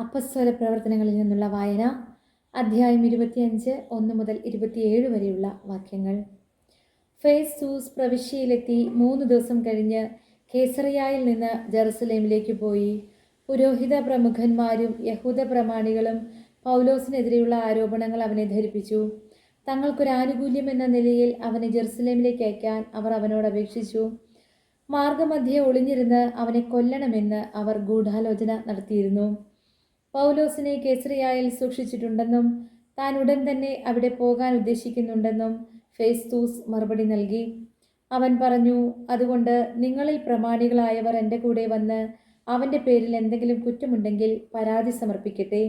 അപ്പസ്വര പ്രവർത്തനങ്ങളിൽ നിന്നുള്ള വായന അധ്യായം ഇരുപത്തിയഞ്ച് ഒന്ന് മുതൽ ഇരുപത്തിയേഴ് വരെയുള്ള വാക്യങ്ങൾ. ഫേസ് സൂസ് പ്രവിശ്യയിലെത്തി മൂന്ന് ദിവസം കഴിഞ്ഞ് കേസറിയായിൽ നിന്ന് ജെറുസലേമിലേക്ക് പോയി. പുരോഹിത പ്രമുഖന്മാരും യഹൂദ പ്രമാണികളും പൗലോസിനെതിരെയുള്ള ആരോപണങ്ങൾ അവനെ ധരിപ്പിച്ചു. തങ്ങൾക്കൊരു ആനുകൂല്യം എന്ന നിലയിൽ അവനെ ജെറുസലേമിലേക്ക് അയക്കാൻ അവർ അവനോട് അപേക്ഷിച്ചു. മാർഗമധ്യേ ഒളിഞ്ഞിരുന്ന് അവനെ കൊല്ലണമെന്ന് അവർ ഗൂഢാലോചന നടത്തിയിരുന്നു. പൗലോസിനെ കേസറിയായിൽ സൂക്ഷിച്ചിട്ടുണ്ടെന്നും താൻ ഉടൻ തന്നെ അവിടെ പോകാൻ ഉദ്ദേശിക്കുന്നുണ്ടെന്നും ഫേസ്തൂസ് മറുപടി നൽകി. അവൻ പറഞ്ഞു അതുകൊണ്ട് നിങ്ങളിൽ പ്രമാണികളായവർ എന്റെ കൂടെ വന്ന് അവന്റെ പേരിൽ എന്തെങ്കിലും കുറ്റമുണ്ടെങ്കിൽ പരാതി സമർപ്പിക്കട്ടെ.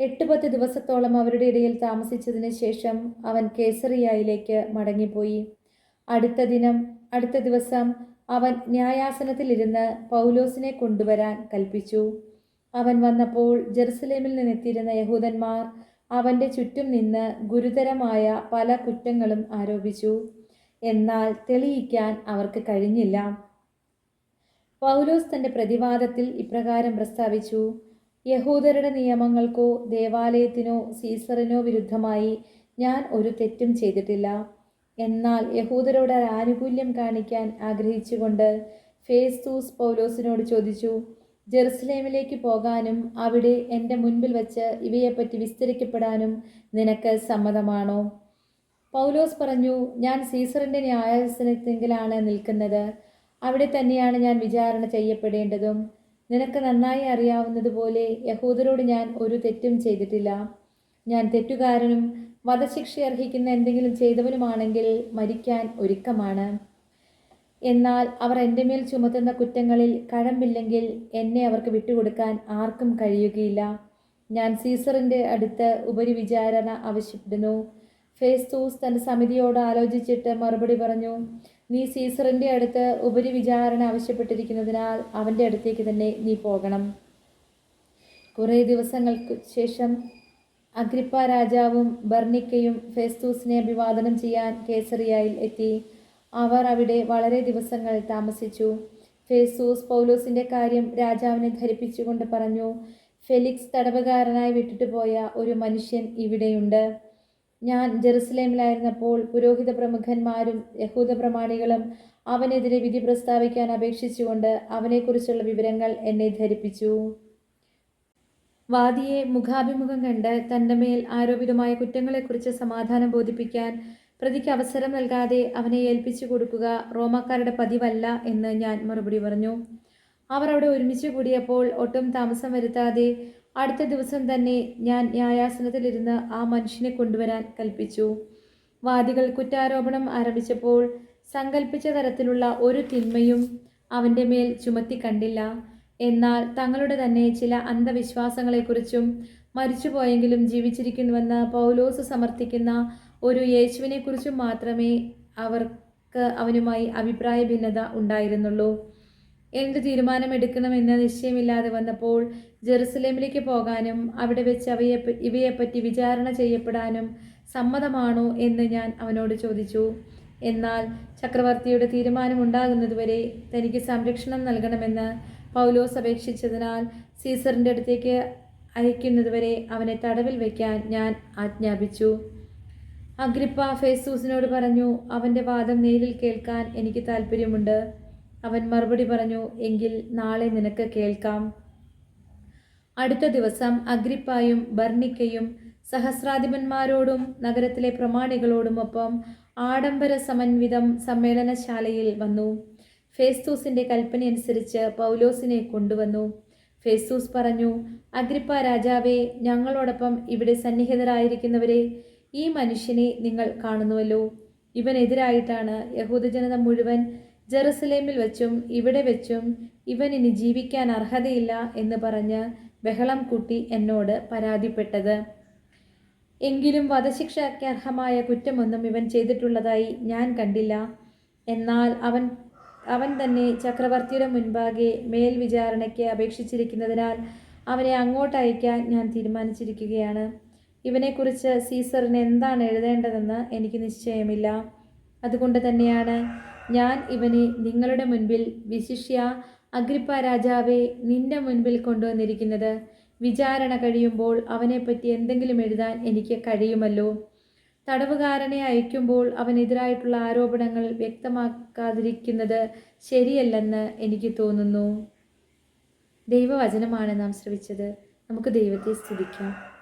എട്ട് പത്ത് ദിവസത്തോളം അവരുടെ ഇടയിൽ താമസിച്ചതിന് ശേഷം അവൻ കേസറിയായിലേക്ക് മടങ്ങിപ്പോയി. അടുത്ത ദിനം അടുത്ത ദിവസം അവൻ ന്യായാസനത്തിലിരുന്ന് പൗലോസിനെ കൊണ്ടുവരാൻ കൽപ്പിച്ചു. അവൻ വന്നപ്പോൾ ജെറുസലേമിൽ നിന്നെത്തിയിരുന്ന യഹൂദന്മാർ അവന്റെ ചുറ്റും നിന്ന് ഗുരുതരമായ പല കുറ്റങ്ങളും ആരോപിച്ചു. എന്നാൽ തെളിയിക്കാൻ അവർക്ക് കഴിഞ്ഞില്ല. പൗലോസ് തന്റെ പ്രതിവാദത്തിൽ ഇപ്രകാരം പ്രസ്താവിച്ചു. യഹൂദരുടെ നിയമങ്ങൾക്കോ ദേവാലയത്തിനോ സീസറിനോ വിരുദ്ധമായി ഞാൻ ഒരു തെറ്റും ചെയ്തിട്ടില്ല. എന്നാൽ യഹൂദരോട് ആനുകൂല്യം കാണിക്കാൻ ആഗ്രഹിച്ചുകൊണ്ട് ഫേസ്തൂസ് പൗലോസിനോട് ചോദിച്ചു ജെറുസലേമിലേക്ക് പോകാനും അവിടെ എന്റെ മുൻപിൽ വച്ച് ഇവയെപ്പറ്റി വിസ്തരിക്കപ്പെടാനും നിനക്ക് സമ്മതമാണോ? പൗലോസ് പറഞ്ഞു ഞാൻ സീസറിന്റെ ന്യായാസനത്തെങ്കിലാണ് നിൽക്കുന്നത്. അവിടെ തന്നെയാണ് ഞാൻ വിചാരണ ചെയ്യപ്പെടേണ്ടതും. നിനക്ക് നന്നായി അറിയാവുന്നതുപോലെ യഹൂദരോട് ഞാൻ ഒരു തെറ്റും ചെയ്തിട്ടില്ല. ഞാൻ തെറ്റുകാരനും വധശിക്ഷ അർഹിക്കുന്ന എന്തെങ്കിലും ചെയ്തവനുമാണെങ്കിൽ മരിക്കാൻ ഒരുക്കമാണ്. എന്നാൽ അവർ എന്റെ മേൽ ചുമത്തുന്ന കുറ്റങ്ങളിൽ കഴമ്പില്ലെങ്കിൽ എന്നെ അവർക്ക് വിട്ടുകൊടുക്കാൻ ആർക്കും കഴിയുകയില്ല. ഞാൻ സീസറിന്റെ അടുത്ത് ഉപരിവിചാരണ ആവശ്യപ്പെടുന്നു. ഫേസ്തൂസ് തന്റെ സമിതിയോട് ആലോചിച്ചിട്ട് മറുപടി പറഞ്ഞു നീ സീസറിന്റെ അടുത്ത് ഉപരിവിചാരണ ആവശ്യപ്പെട്ടിരിക്കുന്നതിനാൽ അവന്റെ അടുത്തേക്ക് തന്നെ നീ പോകണം. കുറേ ദിവസങ്ങൾക്ക് ശേഷം അഗ്രിപ്പ രാജാവും ബർണിക്കയും ഫേസ്തൂസിനെ അഭിവാദനം ചെയ്യാൻ കേസറിയായിൽ എത്തി. അവർ അവിടെ വളരെ ദിവസങ്ങൾ താമസിച്ചു. ഫേസൂസ് പൗലോസിന്റെ കാര്യം രാജാവിനെ ധരിപ്പിച്ചുകൊണ്ട് പറഞ്ഞു ഫെലിക്സ് തടവുകാരനായി വിട്ടിട്ട് പോയ ഒരു മനുഷ്യൻ ഇവിടെയുണ്ട്. ഞാൻ ജെറുസലേമിലായിരുന്നപ്പോൾ പുരോഹിത പ്രമുഖന്മാരും യഹൂദ പ്രമാണികളും അവനെതിരെ വിധി പ്രസ്താവിക്കാൻ അപേക്ഷിച്ചുകൊണ്ട് അവനെക്കുറിച്ചുള്ള വിവരങ്ങൾ എന്നെ ധരിപ്പിച്ചു. വാദിയെ മുഖാഭിമുഖം കണ്ട് തന്റെ മേൽ ആരോപിതമായ കുറ്റങ്ങളെക്കുറിച്ച് സമാധാനം ബോധിപ്പിക്കാൻ പ്രതിക്ക് അവസരം നൽകാതെ അവനെ ഏൽപ്പിച്ചു കൊടുക്കുക റോമാക്കാരുടെ പതിവല്ല എന്ന് ഞാൻ മറുപടി പറഞ്ഞു. അവർ അവിടെ ഒരുമിച്ച് കൂടിയപ്പോൾ ഒട്ടും താമസം വരുത്താതെ അടുത്ത ദിവസം തന്നെ ഞാൻ ന്യായാസനത്തിലിരുന്ന് ആ മനുഷ്യനെ കൊണ്ടുവരാൻ കൽപ്പിച്ചു. വാദികൾ കുറ്റാരോപണം ആരംഭിച്ചപ്പോൾ സങ്കല്പിച്ച തരത്തിലുള്ള ഒരു തിന്മയും അവന്റെ മേൽ ചുമത്തി കണ്ടില്ല. എന്നാൽ തങ്ങളുടെ തന്നെ ചില അന്ധവിശ്വാസങ്ങളെക്കുറിച്ചും മരിച്ചുപോയെങ്കിലും ജീവിച്ചിരിക്കുന്നുവെന്ന് പൗലോസ് സമർത്ഥിക്കുന്ന ഒരു യേശുവിനെക്കുറിച്ച് മാത്രമേ അവർക്ക് അവനുമായി അഭിപ്രായ ഭിന്നത ഉണ്ടായിരുന്നുള്ളൂ. എന്ത് തീരുമാനമെടുക്കണമെന്ന് നിശ്ചയമില്ലാതെ വന്നപ്പോൾ ജെറുസലേമിലേക്ക് പോകാനും അവിടെ വെച്ച് അവയെ ഇവയെപ്പറ്റി വിചാരണ ചെയ്യപ്പെടാനും സമ്മതമാണോ എന്ന് ഞാൻ അവനോട് ചോദിച്ചു. എന്നാൽ ചക്രവർത്തിയുടെ തീരുമാനമുണ്ടാകുന്നതുവരെ തനിക്ക് സംരക്ഷണം നൽകണമെന്ന് പൗലോസ് അപേക്ഷിച്ചതിനാൽ സീസറിന്റെ അടുത്തേക്ക് അയക്കുന്നതുവരെ അവനെ തടവിൽ വയ്ക്കാൻ ഞാൻ ആജ്ഞാപിച്ചു. അഗ്രിപ്പ ഫേസൂസിനോട് പറഞ്ഞു അവന്റെ വാദം നേരിൽ കേൾക്കാൻ എനിക്ക് താല്പര്യമുണ്ട് അവൻ മറുപടി പറഞ്ഞു എങ്കിൽ നാളെ നിനക്ക് കേൾക്കാം. അടുത്ത ദിവസം അഗ്രിപ്പായും ബർണിക്കയും സഹസ്രാധിപന്മാരോടും നഗരത്തിലെ പ്രമാണികളോടുമൊപ്പം ആഡംബര സമന്വിതം സമ്മേളനശാലയിൽ വന്നു. ഫേസ്തൂസിന്റെ കൽപ്പനയനുസരിച്ച് പൗലോസിനെ കൊണ്ടുവന്നു. ഫേസ്തൂസ് പറഞ്ഞു അഗ്രിപ്പ രാജാവേ ഞങ്ങളോടൊപ്പം ഇവിടെ സന്നിഹിതരായിരിക്കുന്നവരെ ഈ മനുഷ്യനെ നിങ്ങൾ കാണുന്നുവല്ലോ. ഇവനെതിരായിട്ടാണ് യഹൂദജനത മുഴുവൻ ജെറുസലേമിൽ വെച്ചും ഇവിടെ വെച്ചും ഇവൻ ഇനി ജീവിക്കാൻ അർഹതയില്ല എന്ന് പറഞ്ഞ് ബഹളം കൂട്ടി എന്നോട് പരാതിപ്പെട്ടത്. എങ്കിലും വധശിക്ഷയ്ക്ക് അർഹമായ കുറ്റമൊന്നും ഇവൻ ചെയ്തിട്ടുള്ളതായി ഞാൻ കണ്ടില്ല. എന്നാൽ അവൻ അവൻ തന്നെ ചക്രവർത്തിയുടെ മുൻപാകെ മേൽവിചാരണയ്ക്ക് അപേക്ഷിച്ചിരിക്കുന്നതിനാൽ അവനെ അങ്ങോട്ട് അയക്കാൻ ഞാൻ തീരുമാനിച്ചിരിക്കുകയാണ്. ഇവനെക്കുറിച്ച് സീസറിന് എന്താണ് എഴുതേണ്ടതെന്ന് എനിക്ക് നിശ്ചയമില്ല. അതുകൊണ്ട് തന്നെയാണ് ഞാൻ ഇവനെ നിങ്ങളുടെ മുൻപിൽ വിശിഷ്യ അഗ്രിപ്പ രാജാവെ നിന്റെ മുൻപിൽ കൊണ്ടുവന്നിരിക്കുന്നത്. വിചാരണ കഴിയുമ്പോൾ അവനെപ്പറ്റി എന്തെങ്കിലും എഴുതാൻ എനിക്ക് കഴിയുമല്ലോ. തടവുകാരനെ അയക്കുമ്പോൾ അവനെതിരായിട്ടുള്ള ആരോപണങ്ങൾ വ്യക്തമാക്കാതിരിക്കുന്നത് ശരിയല്ലെന്ന് എനിക്ക് തോന്നുന്നു. ദൈവവചനമാണ് നാം ശ്രവിച്ചത്. നമുക്ക് ദൈവത്തെ സ്തുതിക്കാം.